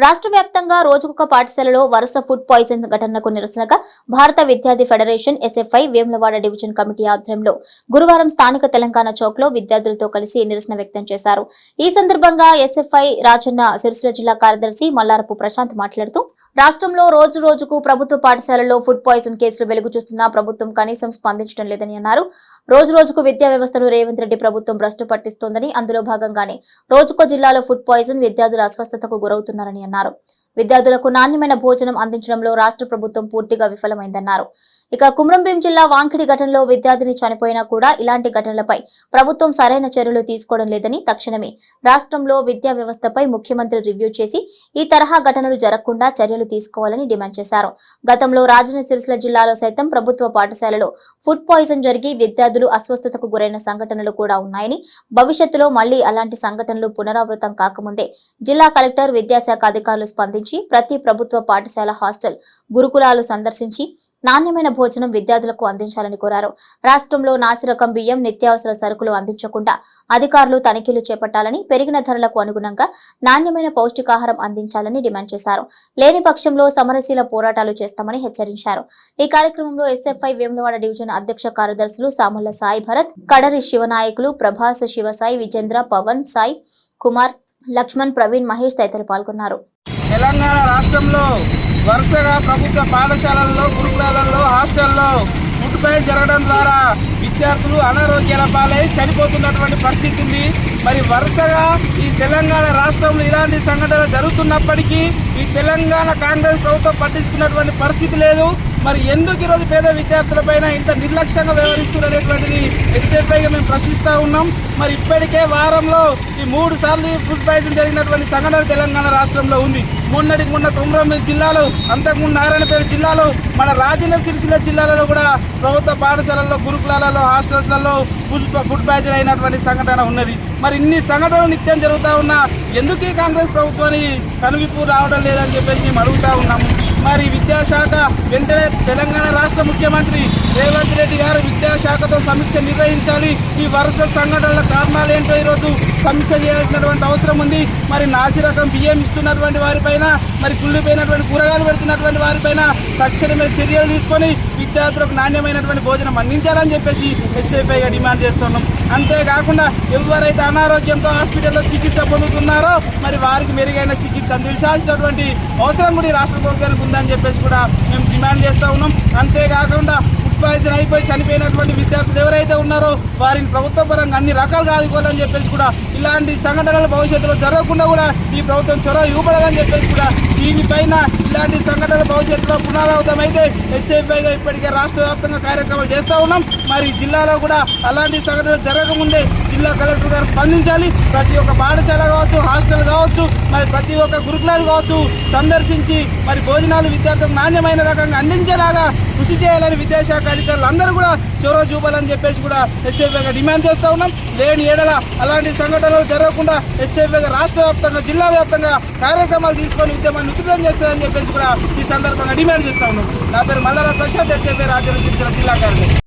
రాష్ట్ర వ్యాప్తంగా రోజుకొక పాఠశాలలో వరుస ఫుడ్ పాయిజన్ ఘటనకు నిరసనగా భారత విద్యార్థి federation SFI Vemulawada division committee ఆధ్వర్యంలో గురువారం స్థానిక తెలంగాణ చౌక్లో విద్యార్థులతో కలిసి నిరసన వ్యక్తం చేశారు. ఈ సందర్భంగా ఎస్ఎఫ్ఐ రాజన్న సిరిసిల్ల జిల్లా కార్యదర్శి మల్లారపు ప్రశాంత్ మాట్లాడుతూ రాష్ట్రంలో రోజు రోజుకు ప్రభుత్వ పాఠశాలల్లో ఫుడ్ పాయిజన్ కేసులు వెలుగు చూస్తున్నా ప్రభుత్వం కనీసం స్పందించడం లేదని అన్నారు. రోజు రోజుకు విద్యా వ్యవస్థను రేవంత్ రెడ్డి ప్రభుత్వం భ్రష్టు పట్టిస్తోందని అందులో భాగంగానే రోజుకో జిల్లాలో ఫుడ్ పాయిజన్ విద్యార్థుల అస్వస్థతకు గురవుతున్నారని అన్నారు. విద్యార్థులకు నాణ్యమైన భోజనం అందించడంలో రాష్ట్ర ప్రభుత్వం పూర్తిగా విఫలమైందన్నారు. ఇక కుమ్రంభీం జిల్లా వాంకిడి ఘటనలో విద్యార్థిని చనిపోయినా కూడా ఇలాంటి ఘటనలపై ప్రభుత్వం సరైన చర్యలు తీసుకోవడం లేదని తక్షణమే రాష్ట్రంలో విద్యా వ్యవస్థపై ముఖ్యమంత్రి రివ్యూ చేసి ఈ తరహా ఘటనలు జరగకుండా చర్యలు తీసుకోవాలని డిమాండ్ చేశారు. గతంలో రాజన్న సిరిసిల్ల జిల్లాలో సైతం ప్రభుత్వ పాఠశాలలో ఫుడ్ పాయిజన్ జరిగి విద్యార్థులు అస్వస్థతకు గురైన సంఘటనలు కూడా ఉన్నాయని భవిష్యత్తులో మళ్ళీ అలాంటి సంఘటనలు పునరావృతం కాకముందే జిల్లా కలెక్టర్ విద్యాశాఖ అధికారులు స్పందించి ప్రతి ప్రభుత్వ పాఠశాల హాస్టల్ గురుకులాలు సందర్శించి నాణ్యమైన భోజనం విద్యార్థులకు అందించాలని కోరారు. రాష్ట్రంలో నాసిరకం బియ్యం నిత్యావసర సరుకులు అందించకుండా అధికారులు తనిఖీలు చేపట్టాలని పెరిగిన ధరలకు అనుగుణంగా నాణ్యమైన పౌష్టికాహారం అందించాలని డిమాండ్ చేశారు. లేని పక్షంలో సమరశీల పోరాటాలు చేస్తామని హెచ్చరించారు. ఈ కార్యక్రమంలో ఎస్ఎఫ్ఐ వేములవాడ డివిజన్ అధ్యక్ష కార్యదర్శులు సాముల సాయి భరత్ కడరి శివనాయకులు ప్రభాస్ శివసాయి విజేంద్ర పవన్ సాయి కుమార్ లక్ష్మణ్ ప్రవీణ్ మహేష్ తదితరులు పాల్గొన్నారు. తెలంగాణ రాష్ట్రంలో వరుసగా ప్రభుత్వ పాఠశాలల్లో గురుకులాలలో హాస్టల్లో ఫుడ్పై జరగడం ద్వారా విద్యార్థులు అనారోగ్యాల పాలై చనిపోతున్నటువంటి పరిస్థితి ఉంది. మరి వరుసగా ఈ తెలంగాణ రాష్ట్రంలో ఇలాంటి సంఘటనలు జరుగుతున్నప్పటికీ ఈ తెలంగాణ కాంగ్రెస్ ప్రభుత్వం పట్టించుకున్నటువంటి పరిస్థితి లేదు. మరి ఎందుకు ఈరోజు పేద విద్యార్థులపైన ఇంత నిర్లక్ష్యంగా వ్యవహరిస్తున్నటువంటిది ఎస్ఎఫ్ఐగా మేము ప్రశ్నిస్తూ ఉన్నాం. మరి ఇప్పటికే వారంలో ఈ మూడు సార్లు ఫుడ్ పాయిజన్ జరిగినటువంటి సంఘటన తెలంగాణ రాష్ట్రంలో ఉంది. మొన్నటికి మొన్న కొమరంభీం జిల్లాలో అంతకుముందు నారాయణపేట జిల్లాలో మన రాజన్న సిరిసిల్ల జిల్లాలలో కూడా ప్రభుత్వ పాఠశాలల్లో గురుకులాలలో హాస్టల్స్లలో ఫుడ్ ఫుడ్ పాయిజన్ అయినటువంటి సంఘటన ఉన్నది. మరి ఇన్ని సంఘటనలు నిత్యం జరుగుతూ ఉన్నా ఎందుకు ఈ కాంగ్రెస్ ప్రభుత్వాన్ని కనువిప్పు రావడం లేదని చెప్పేసి మేము అడుగుతా ఉన్నాము. మరి విద్యాశాఖ వెంటనే తెలంగాణ రాష్ట్ర ముఖ్యమంత్రి రేవంత్ రెడ్డి గారు విద్యాశాఖతో సమీక్ష నిర్వహించాలి. ఈ వరుస సంఘటనల కారణాలు ఏంటో ఈరోజు సమీక్ష చేయాల్సినటువంటి అవసరం ఉంది. మరి నాసి రకం బియ్యం ఇస్తున్నటువంటి వారిపైన మరి కుళ్ళిపోయినటువంటి కూరగాయలు పెడుతున్నటువంటి వారిపైన తక్షణమే చర్యలు తీసుకొని విద్యార్థులకు నాణ్యమైనటువంటి భోజనం అందించాలని చెప్పేసి ఎస్ఎఫ్ఐగా డిమాండ్ చేస్తున్నాం. అంతేకాకుండా ఎవరైతే అనారోగ్యంతో హాస్పిటల్లో చికిత్స పొందుతున్నారో మరి వారికి మెరుగైన చికిత్స అందించాల్సినటువంటి అవసరం కూడా ఈ రాష్ట్ర ప్రభుత్వానికి ఉందని చెప్పేసి కూడా మేము డిమాండ్ చేస్తూ ఉన్నాం. అంతేకాకుండా ఫుడ్ అయిపోయి చనిపోయినటువంటి విద్యార్థులు ఎవరైతే ఉన్నారో వారిని ప్రభుత్వ పరంగా అన్ని రకాలుగా ఆదుకోవాలని చెప్పేసి కూడా ఇలాంటి సంఘటనలు భవిష్యత్తులో జరగకుండా కూడా ఈ ప్రభుత్వం చొరవ ఇవ్వబడదని చెప్పేసి కూడా దీనిపైన ఇలాంటి సంఘటనలు భవిష్యత్తులో పునరావృతం అయితే ఇప్పటికే రాష్ట్ర వ్యాప్తంగా కార్యక్రమాలు చేస్తూ ఉన్నాం. మరి జిల్లాలో కూడా అలాంటి సంఘటనలు జరగకముందే జిల్లా కలెక్టర్ గారు స్పందించాలి. ప్రతి ఒక్క పాఠశాల కావచ్చు హాస్టల్ కావచ్చు మరి ప్రతి ఒక్క గురుకులాలు కావచ్చు సందర్శించి మరి భోజనాలు విద్యార్థులకు నాణ్యమైన రకంగా అందించేలాగా కృషి చేయాలని విద్యాశాఖ అధికారులు అందరూ కూడా చొరవ చూపాలని చెప్పేసి కూడా ఎస్ఎఫ్ఐగా డిమాండ్ చేస్తూ ఉన్నాం. లేని ఏడల అలాంటి సంఘటనలు జరగకుండా ఎస్ఎఫ్ఐగా రాష్ట్ర వ్యాప్తంగా జిల్లా వ్యాప్తంగా కార్యక్రమాలు తీసుకొని ఉద్యమాన్ని ఉధృతం చేస్తుందని చెప్పేసి కూడా ఈ సందర్భంగా డిమాండ్ చేస్తా ఉన్నాం. నా పేరు మల్లారా ప్రశాంత్ ఎస్ఎఫ్ఐ రాజ్యం జిల్లా కార్యదర్శి